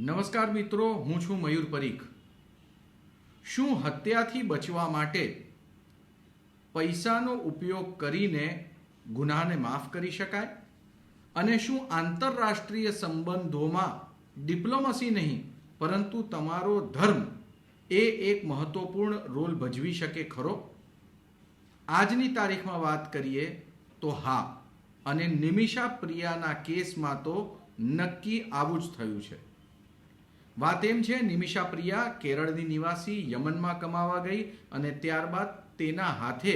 નમસ્કાર મિત્રો, હું છું મયુર પરીખ. શું હત્યાથી બચવા માટે પૈસાનો ઉપયોગ કરીને ગુનાને માફ કરી શકાય? અને શું આંતરરાષ્ટ્રીય સંબંધોમાં ડિપ્લોમસી નહીં, પરંતુ તમારો ધર્મ એ એક મહત્વપૂર્ણ રોલ ભજવી શકે ખરો? આજની તારીખમાં વાત કરીએ તો હા, અને નિમિષા પ્રિયાના કેસમાં તો નક્કી આવું જ થયું છે. વાત એમ છે, નિમિષા પ્રિયા કેરળની નિવાસી યમનમાં કમાવા ગઈ અને ત્યારબાદ તેના હાથે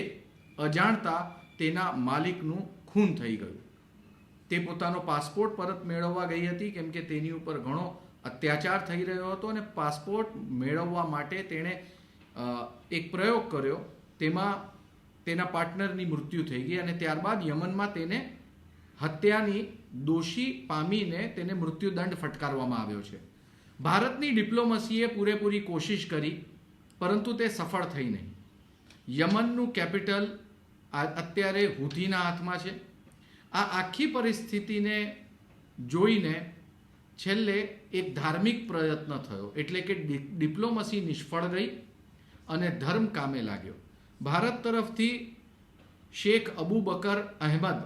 અજાણતા તેના માલિકનું ખૂન થઈ ગયું. તે પોતાનો પાસપોર્ટ પરત મેળવવા ગઈ હતી, કેમ કે તેની ઉપર ઘણો અત્યાચાર થઈ રહ્યો હતો અને પાસપોર્ટ મેળવવા માટે તેણે એક પ્રયોગ કર્યો. તેમાં તેના પાર્ટનરની મૃત્યુ થઈ ગઈ અને ત્યારબાદ યમનમાં તેને હત્યાની દોષી પામીને તેને મૃત્યુદંડ ફટકારવામાં આવ્યો છે. ભારતની ડિપ્લોમસીએ પૂરેપૂરી કોશિશ કરી, પરંતુ તે સફળ થઈ નહીં. યમનનું કેપિટલ અત્યારે હુથીના હાથમાં છે. આ આખી પરિસ્થિતિને જોઈને છેલ્લે એક ધાર્મિક પ્રયત્ન થયો, એટલે કે ડિપ્લોમસી નિષ્ફળ ગઈ અને ધર્મ કામે લાગ્યો. ભારત તરફથી શેખ અબુ બકર અહેમદ,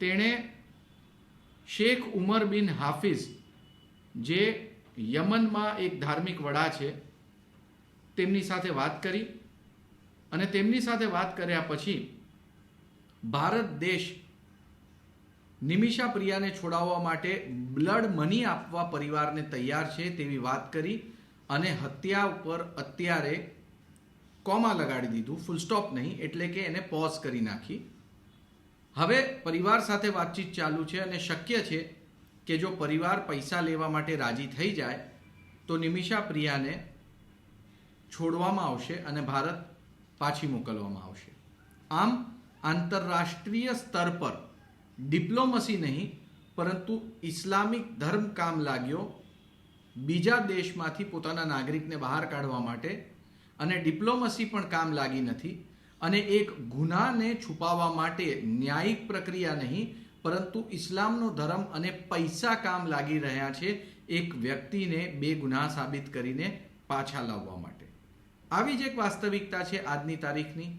તેણે શેખ ઉમર બિન હાફિઝ, જે યમનમાં એક ધાર્મિક વડા છે, તેમની સાથે વાત કરી અને તેમની સાથે વાત કર્યા પછી ભારત દેશ નિમિષા પ્રિયાને છોડાવવા માટે બ્લડ મની આપવા પરિવારને તૈયાર છે તેવી વાત કરી અને હત્યા ઉપર અત્યારે કોમા લગાડી દીધું ફૂલ સ્ટોપ નહીં, એટલે કે એને પોઝ કરી નાખી. હવે પરિવાર સાથે વાતચીત ચાલુ છે અને શક્ય છે કે જો પરિવાર પૈસા લેવા માટે રાજી થઈ જાય, તો નિમિષા પ્રિયાને છોડવામાં આવશે અને ભારત પાછી મોકલવામાં આવશે. આમ, આંતરરાષ્ટ્રીય સ્તર પર ડિપ્લોમસી નહીં, પરંતુ ઇસ્લામિક ધર્મ કામ લાગ્યો બીજા દેશમાંથી પોતાના નાગરિકને બહાર કાઢવા માટે અને ડિપ્લોમસી પણ કામ લાગી નથી અને એક ગુનાને છુપાવવા માટે ન્યાયિક પ્રક્રિયા નહીં પરંતુ ઇસ્લામનો ધર્મ અને પૈસા કામ લાગી રહ્યા છે એક વ્યક્તિને બે ગુના સાબિત કરીને પાછા લાવવા માટે. આવી જ એક વાસ્તવિકતા છે આજની તારીખની.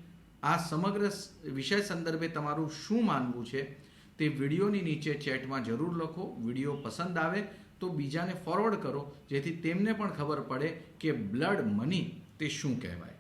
આ સમગ્ર વિષય સંદર્ભે તમારું શું માનવું છે તે વિડીયોની નીચે ચેટમાં જરૂર લખો. વીડિયો પસંદ આવે તો બીજાને ફોરવર્ડ કરો, જેથી તેમને પણ ખબર પડે કે બ્લડ મની તે શું કહેવાય.